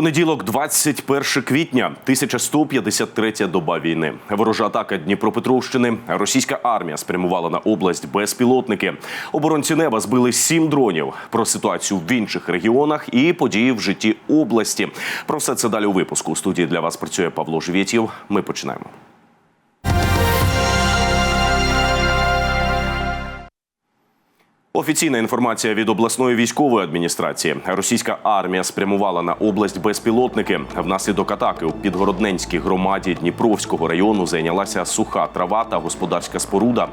Понеділок, 21 квітня, 1153 доба війни. Ворожа атака Дніпропетровщини. Російська армія спрямувала на область безпілотники. Оборонці неба збили сім дронів. Про ситуацію в інших регіонах і події в житті області. Про все це далі у випуску. У студії для вас працює Павло Живєтєв. Ми починаємо. Офіційна інформація від обласної військової адміністрації. Російська армія спрямувала на область безпілотники. Внаслідок атаки у підгородненській громаді Дніпровського району зайнялася суха трава та господарська споруда.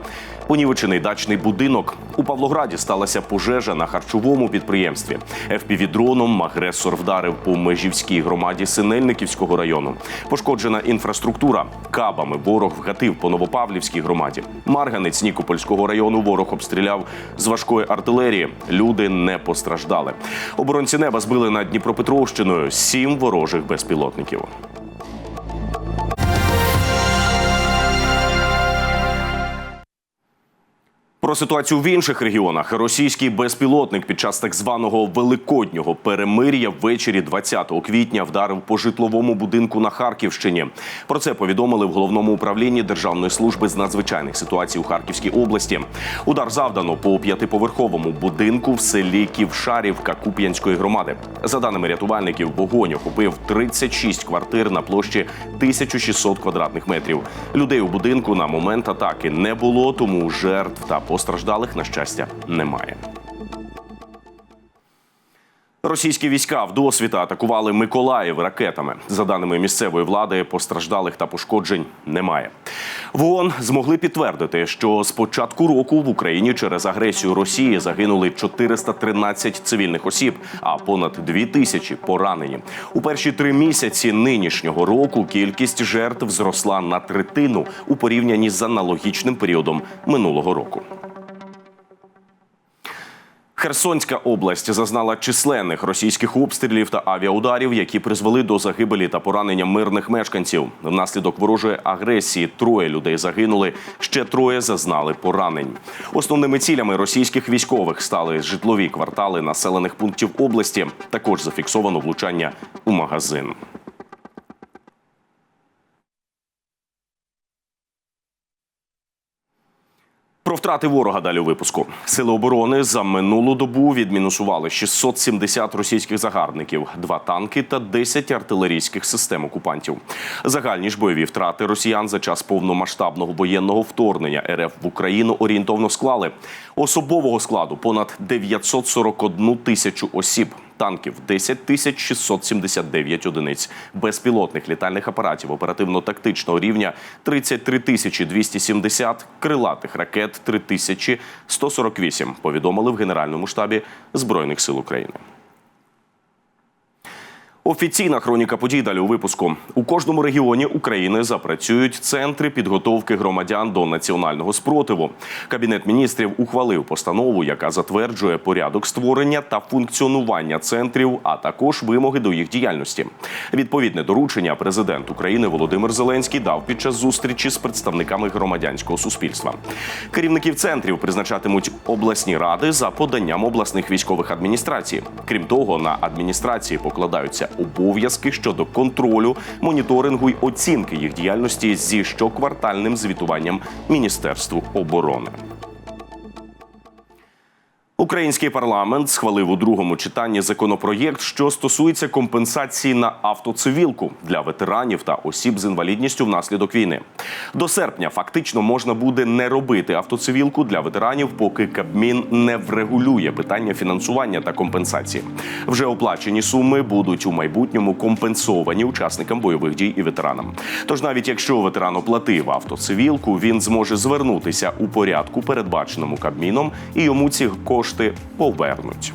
Понівечений дачний будинок. У Павлограді сталася пожежа на харчовому підприємстві. ФПВ-дроном агресор вдарив по межівській громаді Синельниківського району. Пошкоджена інфраструктура. Кабами ворог вгатив по Новопавлівській громаді. Марганець Нікопольського району ворог обстріляв з важкої артилерії. Люди не постраждали. Оборонці неба збили над Дніпропетровщиною сім ворожих безпілотників. Про ситуацію в інших регіонах російський безпілотник під час так званого великоднього перемир'я ввечері 20 квітня вдарив по житловому будинку на Харківщині. Про це повідомили в головному управлінні Державної служби з надзвичайних ситуацій у Харківській області. Удар завдано по п'ятиповерховому будинку в селі Ківшарівка Куп'янської громади. За даними рятувальників, вогонь охопив 36 квартир на площі 1600 квадратних метрів. Людей у будинку на момент атаки не було, тому жертв та постраждалих, на щастя, немає. Російські війська вдосвіта атакували Миколаїв ракетами. За даними місцевої влади, постраждалих та пошкоджень немає. В ООН змогли підтвердити, що з початку року в Україні через агресію Росії загинули 413 цивільних осіб, а понад 2 тисячі поранені. У перші три місяці нинішнього року кількість жертв зросла на третину у порівнянні з аналогічним періодом минулого року. Херсонська область зазнала численних російських обстрілів та авіаударів, які призвели до загибелі та поранення мирних мешканців. Внаслідок ворожої агресії троє людей загинули, ще троє зазнали поранень. Основними цілями російських військових стали житлові квартали населених пунктів області. Також зафіксовано влучання у магазин. Про втрати ворога далі у випуску. Сили оборони за минулу добу відмінусували 670 російських загарбників, два танки та 10 артилерійських систем окупантів. Загальні ж бойові втрати росіян за час повномасштабного воєнного вторгнення РФ в Україну орієнтовно склали особового складу понад 941 тисячу осіб. Танків. 10 тисяч 679 одиниць, безпілотних літальних апаратів оперативно-тактичного рівня 33 тисячі 270, крилатих ракет 3 тисячі 148, повідомили в Генеральному штабі Збройних сил України. Офіційна хроніка подій далі у випуску. У кожному регіоні України запрацюють центри підготовки громадян до національного спротиву. Кабінет міністрів ухвалив постанову, яка затверджує порядок створення та функціонування центрів, а також вимоги до їх діяльності. Відповідне доручення президент України Володимир Зеленський дав під час зустрічі з представниками громадянського суспільства. Керівників центрів призначатимуть обласні ради за поданням обласних військових адміністрацій. Крім того, на адміністрації покладаються обов'язки щодо контролю, моніторингу й оцінки їх діяльності зі щоквартальним звітуванням Міністерству оборони. Український парламент схвалив у другому читанні законопроєкт, що стосується компенсації на автоцивілку для ветеранів та осіб з інвалідністю внаслідок війни. До серпня фактично можна буде не робити автоцивілку для ветеранів, поки Кабмін не врегулює питання фінансування та компенсації. Вже оплачені суми будуть у майбутньому компенсовані учасникам бойових дій і ветеранам. Тож, навіть якщо ветеран оплатив автоцивілку, він зможе звернутися у порядку, передбаченому Кабміном, і йому ці кошти повернуть.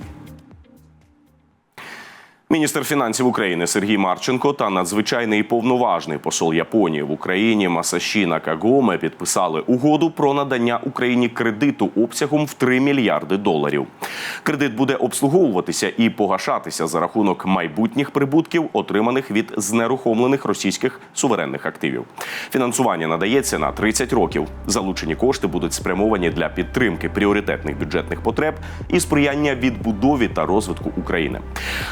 Міністр фінансів України Сергій Марченко та надзвичайний повноважний посол Японії в Україні Масашіна Кагоме підписали угоду про надання Україні кредиту обсягом в 3 мільярди доларів. Кредит буде обслуговуватися і погашатися за рахунок майбутніх прибутків, отриманих від знерухомлених російських суверенних активів. Фінансування надається на 30 років. Залучені кошти будуть спрямовані для підтримки пріоритетних бюджетних потреб і сприяння відбудові та розвитку України.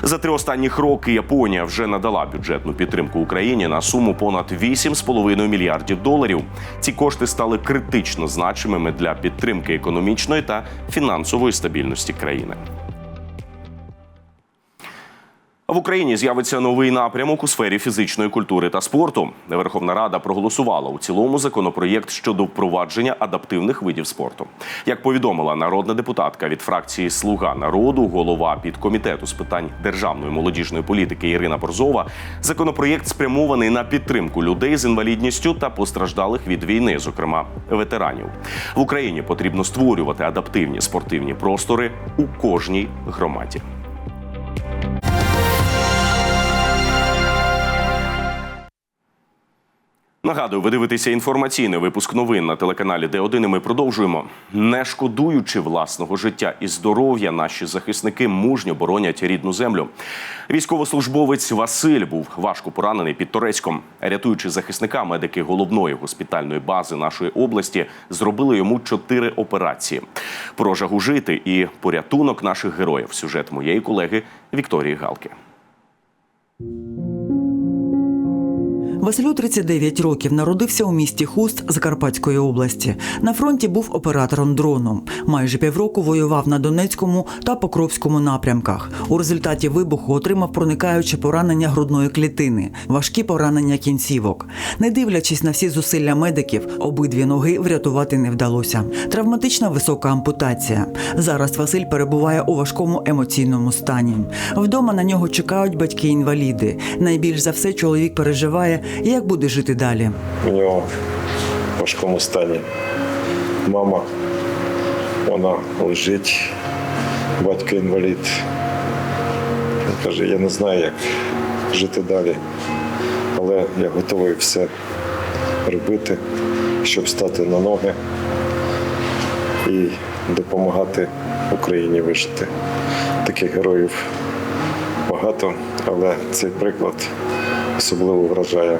За три останні останні роки Японія вже надала бюджетну підтримку Україні на суму понад 8,5 мільярдів доларів. Ці кошти стали критично значимими для підтримки економічної та фінансової стабільності країни. В Україні з'явиться новий напрямок у сфері фізичної культури та спорту. Верховна Рада проголосувала у цілому законопроєкт щодо впровадження адаптивних видів спорту. Як повідомила народна депутатка від фракції Слуга народу, голова підкомітету з питань державної молодіжної політики Ірина Борзова, законопроєкт спрямований на підтримку людей з інвалідністю та постраждалих від війни, зокрема ветеранів. В Україні потрібно створювати адаптивні спортивні простори у кожній громаді. Нагадую, ви дивитеся інформаційний випуск новин на телеканалі Д1 і Ми продовжуємо. Не шкодуючи власного життя і здоров'я, наші захисники мужньо боронять рідну землю. Військовослужбовець Василь був важко поранений під Торецьком. Рятуючи захисника, медики головної госпітальної бази нашої області зробили йому чотири операції. Про жагу жити і порятунок наших героїв. Сюжет моєї колеги Вікторії Галки. Василю 39 років народився у місті Хуст Закарпатської області. На фронті був оператором дрону. Майже півроку воював на Донецькому та Покровському напрямках. У результаті вибуху отримав проникаюче поранення грудної клітини, важкі поранення кінцівок. Не дивлячись на всі зусилля медиків, обидві ноги врятувати не вдалося. Травматична висока ампутація. Зараз Василь перебуває у важкому емоційному стані. Вдома на нього чекають батьки-інваліди. Найбільш за все чоловік переживає, як буде жити далі. у нього в важкому стані. Мама, вона лежить, батько інвалід. Він каже, я не знаю, як жити далі, але я готовий все робити, щоб стати на ноги і допомагати Україні вижити. Таких героїв багато, але цей приклад особливо вражає.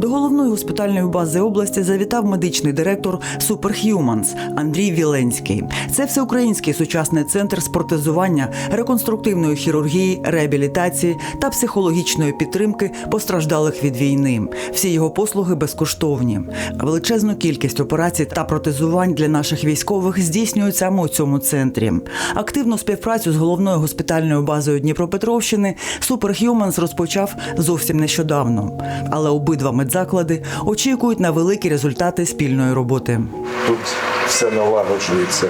До головної госпітальної бази області завітав медичний директор Superhumans Андрій Віленський. Це всеукраїнський сучасний центр спортизування, реконструктивної хірургії, реабілітації та психологічної підтримки постраждалих від війни. Всі його послуги безкоштовні. Величезну кількість операцій та протезувань для наших військових здійснюють саме у цьому центрі. Активну співпрацю з головною госпітальною базою Дніпропетровщини Superhumans розпочав зовсім нещодавно. Але обидва медзаклади очікують на великі результати спільної роботи. Тут все налагоджується.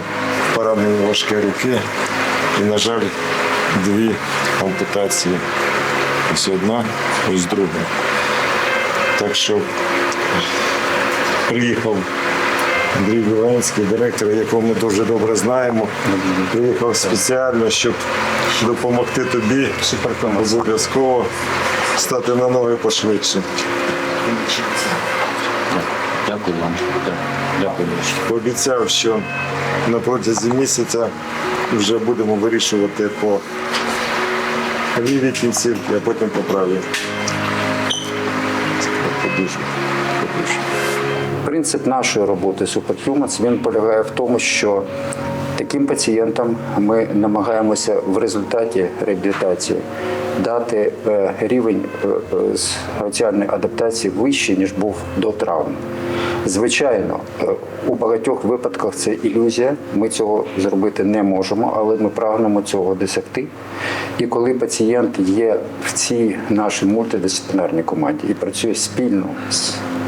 Поранені важкі руки. І, на жаль, дві ампутації. Ось одна, ось друга. Так що приїхав Андрій Біленський, директор, якого ми дуже добре знаємо. Приїхав спеціально, щоб допомогти тобі обов'язково стати на ноги пошвидше. Дякую вам. Дякую. Пообіцяв, що на протязі місяця вже будемо вирішувати по лівій кінцівці, а потім по правій. Принцип нашої роботи Superhumans він полягає в тому, що таким пацієнтам ми намагаємося в результаті реабілітації дати е, рівень е, е, соціальної адаптації вищий, ніж був до травм. Звичайно, е, у багатьох випадках це ілюзія. Ми цього зробити не можемо, але ми прагнемо цього досягти. І коли пацієнт є в цій нашій мультидисциплінарній команді і працює спільно з е, е,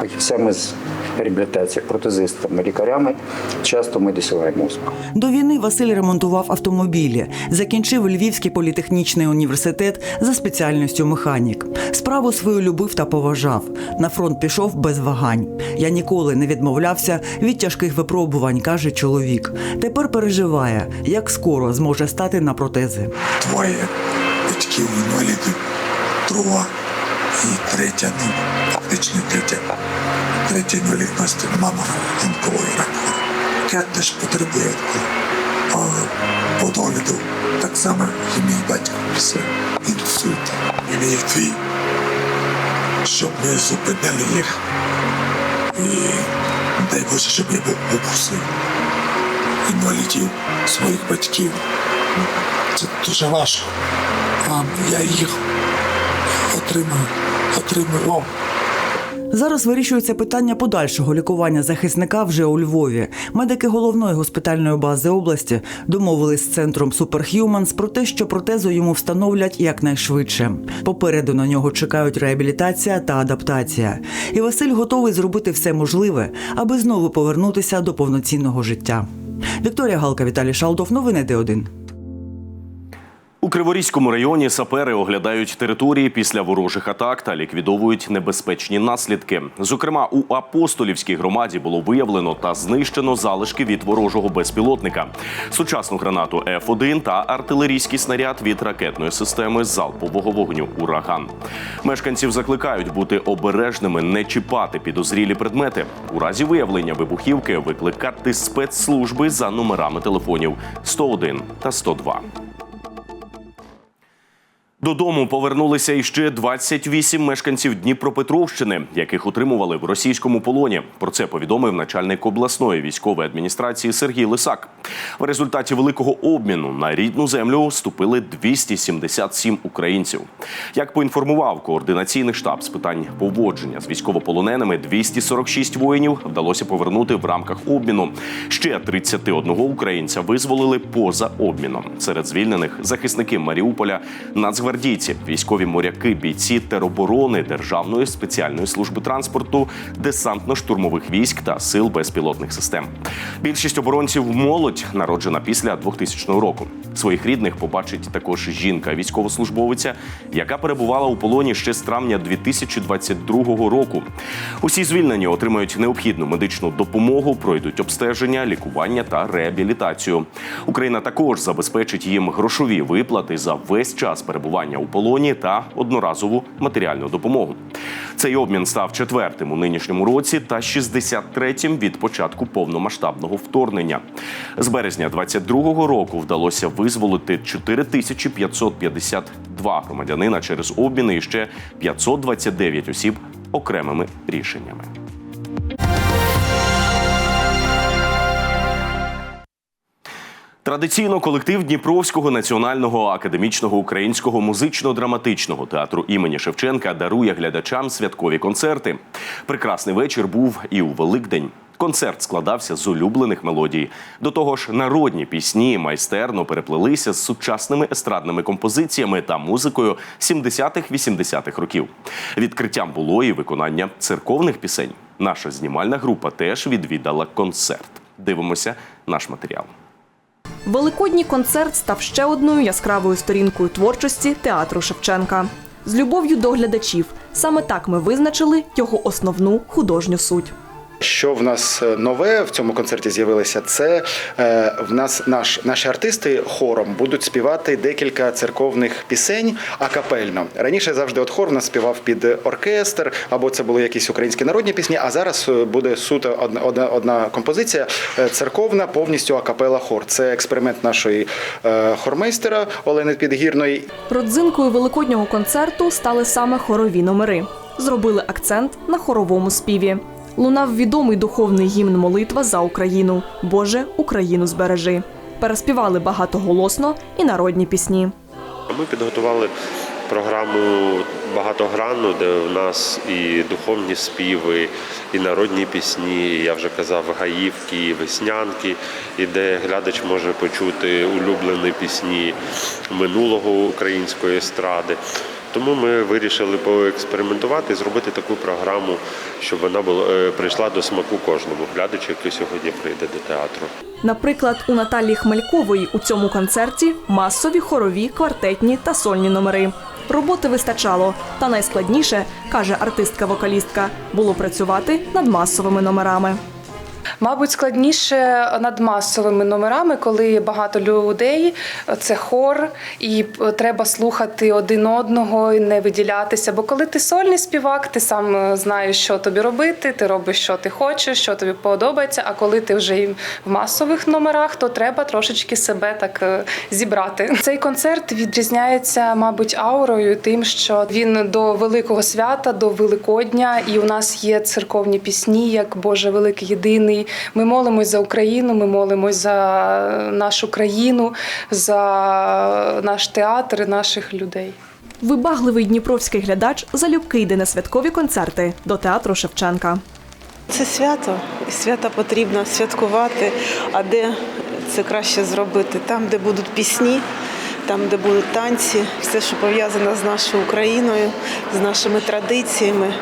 фахівцями з реабілітації, протезистами, лікарями, часто ми досягаємо успіху. До війни Василь ремонтував автомобілі, закінчив Львівський політехнічний університет за спеціальністю механік. Справу свою любив та поважав. На фронт пішов без вагань. Я ніколи не відмовлявся від тяжких випробувань, каже чоловік. Тепер переживає, як скоро зможе стати на протези. двоє батьків інвалідів, друга і третя, фактично третя. Третя інвалідність, мама онкової рак. Я теж потребує по догляду так само і мій батько все інсульт. І мій твій, щоб ми зупинили їх. І дай Боже, щоб я був опусив інвалідів, своїх батьків, Це дуже важко. А я їх отримую, отримував. Зараз вирішується питання подальшого лікування захисника вже у Львові. Медики головної госпітальної бази області домовились з центром Superhumans про те, що протезу йому встановлять якнайшвидше. Попереду на нього чекають реабілітація та адаптація. І Василь готовий зробити все можливе, аби знову повернутися до повноцінного життя. Вікторія Галка, Віталій Шалдов. Новини Д1. У Криворізькому районі сапери оглядають території після ворожих атак та ліквідовують небезпечні наслідки. Зокрема, у апостолівській громаді було виявлено та знищено залишки від ворожого безпілотника, сучасну гранату Ф1 та артилерійський снаряд від ракетної системи залпового вогню Ураган. Мешканців закликають бути обережними, не чіпати підозрілі предмети. У разі виявлення вибухівки викликати спецслужби за номерами телефонів 101 та 102. Додому повернулися іще 28 мешканців Дніпропетровщини, яких утримували в російському полоні. Про це повідомив начальник обласної військової адміністрації Сергій Лисак. В результаті великого обміну на рідну землю вступили 277 українців. Як поінформував координаційний штаб з питань поводження з військовополоненими, 246 воїнів вдалося повернути в рамках обміну. Ще 31 українця визволили поза обміном. Серед звільнених захисники Маріуполя, нацгвардійці, військові моряки, бійці тероборони Державної спеціальної служби транспорту, десантно-штурмових військ та сил безпілотних систем. Більшість оборонців молодь народжена після 2000 року. Своїх рідних побачить також жінка, військовослужбовиця, яка перебувала у полоні ще з травня 2022 року. Усі звільнені отримають необхідну медичну допомогу, пройдуть обстеження, лікування та реабілітацію. Україна також забезпечить їм грошові виплати за весь час перебування у полоні та одноразову матеріальну допомогу. Цей обмін став четвертим у нинішньому році та 63-м від початку повномасштабного вторгнення. З березня 22-го року вдалося визволити 4552 громадянина через обміни і ще 529 осіб окремими рішеннями. Традиційно колектив Дніпровського національного академічного українського музично-драматичного театру імені Шевченка дарує глядачам святкові концерти. Прекрасний вечір був і у Великдень. Концерт складався з улюблених мелодій. До того ж, народні пісні майстерно переплелися з сучасними естрадними композиціями та музикою 70-х-80-х років. Відкриттям було і виконання церковних пісень. Наша знімальна група теж відвідала концерт. Дивимося наш матеріал. Великодній концерт став ще одною яскравою сторінкою творчості театру Шевченка. З любов'ю до глядачів. Саме так ми визначили його основну художню суть. Що в нас е, нове в цьому концерті з'явилося? Це е, в нас наш наші артисти хором будуть співати декілька церковних пісень акапельно. Раніше завжди от хор в нас співав під оркестр, або це були якісь українські народні пісні. А зараз е, буде суто одна одна, одна композиція церковна, повністю акапела хор. Це експеримент нашої хормейстера Олени Підгірної. Родзинкою великоднього концерту стали саме хорові номери. Зробили акцент на хоровому співі. Лунав відомий духовний гімн молитва за Україну. Боже, Україну збережи. Переспівали багатоголосно і народні пісні. Ми підготували програму багатогранну, де у нас і духовні співи, і народні пісні. Я вже казав, гаївки, і веснянки, і де глядач може почути улюблені пісні минулого української естради. Тому ми вирішили поекспериментувати і зробити таку програму, щоб вона була е, прийшла до смаку кожному глядачу, який сьогодні прийде до театру. Наприклад, у Наталії Хмелькової у цьому концерті масові хорові, квартетні та сольні номери. Роботи вистачало, та найскладніше, каже артистка-вокалістка, було працювати над масовими номерами. Мабуть, складніше над масовими номерами, коли багато людей, це хор, і треба слухати один одного і не виділятися. Бо коли ти сольний співак, ти сам е, знаєш, що тобі робити, ти робиш, що ти хочеш, що тобі подобається. А коли ти вже в масових номерах, то треба трошечки себе так е, зібрати. Цей концерт відрізняється, мабуть, аурою, тим, що він до великого свята, до Великодня, і у нас є церковні пісні, як Боже великий єдиний. Війни. Ми молимось за Україну, ми молимось за нашу країну, за наш театр наших людей. Вибагливий дніпровський глядач залюбки йде на святкові концерти до театру Шевченка. Це свято, і свято потрібно святкувати. А де це краще зробити? Там, де будуть пісні, там, де будуть танці, все, що пов'язано з нашою Україною, з нашими традиціями.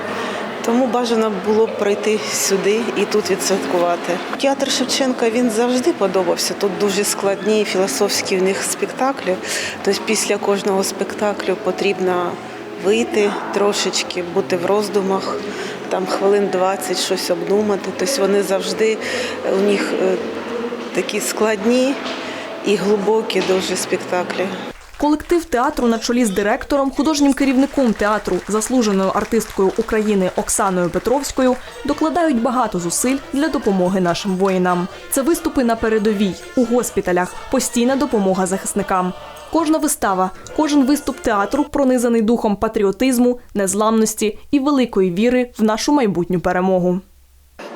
Тому бажано було б прийти сюди і тут відсвяткувати. Театр Шевченка він завжди подобався. Тут дуже складні філософські в них спектаклі. Тобто після кожного спектаклю потрібно вийти трошечки, бути в роздумах, там хвилин 20 щось обдумати. Тобто вони завжди у них е, такі складні і глибокі дуже спектаклі. Колектив театру на чолі з директором, художнім керівником театру, заслуженою артисткою України Оксаною Петровською докладають багато зусиль для допомоги нашим воїнам. Це виступи на передовій, у госпіталях, постійна допомога захисникам. Кожна вистава, кожен виступ театру пронизаний духом патріотизму, незламності і великої віри в нашу майбутню перемогу.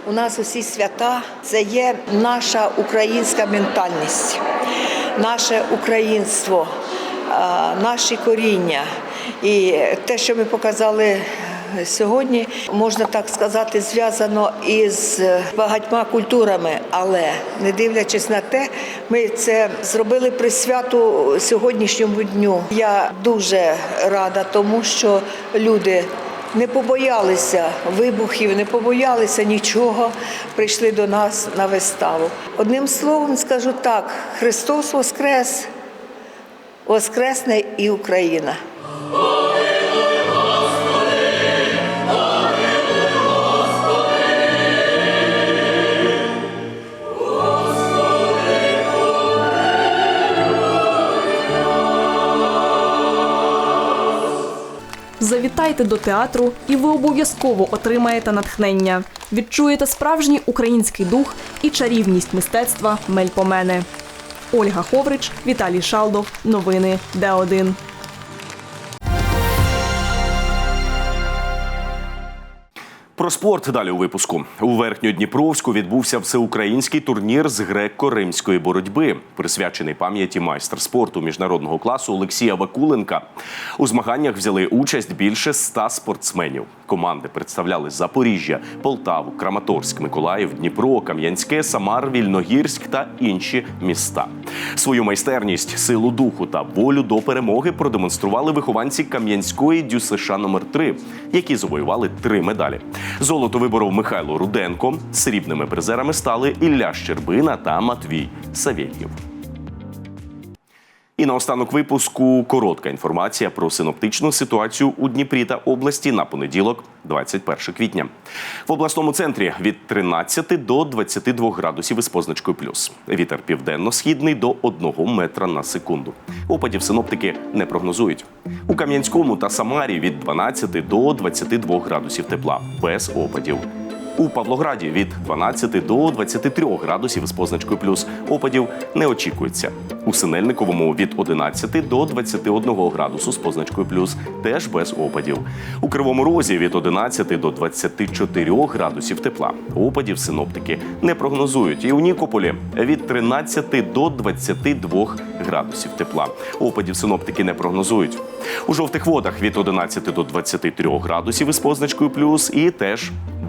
У нас усі свята це є наша українська ментальність, наше українство, наші коріння. І те, що ми показали сьогодні, можна так сказати, зв'язано із багатьма культурами, але не дивлячись на те, ми це зробили при святу сьогоднішньому дню. Я дуже рада тому, що люди не побоялися вибухів, не побоялися нічого, прийшли до нас на виставу. Одним словом скажу так: Христос Воскрес, Воскресне і Україна. Завітайте до театру, і ви обов'язково отримаєте натхнення. Відчуєте справжній український дух і чарівність мистецтва Мельпомени. Ольга Ховрич, Віталій Шалдов. Новини Д1. Про спорт далі у випуску. У Верхньодніпровську відбувся всеукраїнський турнір з греко-римської боротьби, присвячений пам'яті майстер спорту міжнародного класу Олексія Вакуленка. У змаганнях взяли участь більше ста спортсменів. Команди представляли Запоріжжя, Полтаву, Краматорськ, Миколаїв, Дніпро, Кам'янське, Самар, Вільногірськ та інші міста. Свою майстерність, силу духу та волю до перемоги продемонстрували вихованці Кам'янської ДЮСШ номер 3 які завоювали три медалі. Золото виборов Михайло Руденко. Срібними призерами стали Ілля Щербина та Матвій Савєльєв. І наостанок випуску коротка інформація про синоптичну ситуацію у Дніпрі та області на понеділок, 21 квітня. В обласному центрі від 13 до 22 градусів із позначкою плюс. Вітер південно-східний до 1 метра на секунду. Опадів синоптики не прогнозують. У Кам'янському та Самарі від 12 до 22 градусів тепла без опадів. У Павлограді від 12 до 23 градусів з позначкою плюс опадів не очікується. У Синельниковому від 11 до 21 градусу з позначкою плюс теж без опадів. У Кривому Розі від 11 до 24 градусів тепла. Опадів синоптики не прогнозують. І у Нікополі від 13 до 22 градусів тепла. Опадів синоптики не прогнозують. У жовтих водах від 11 до 23 градусів із позначкою плюс і теж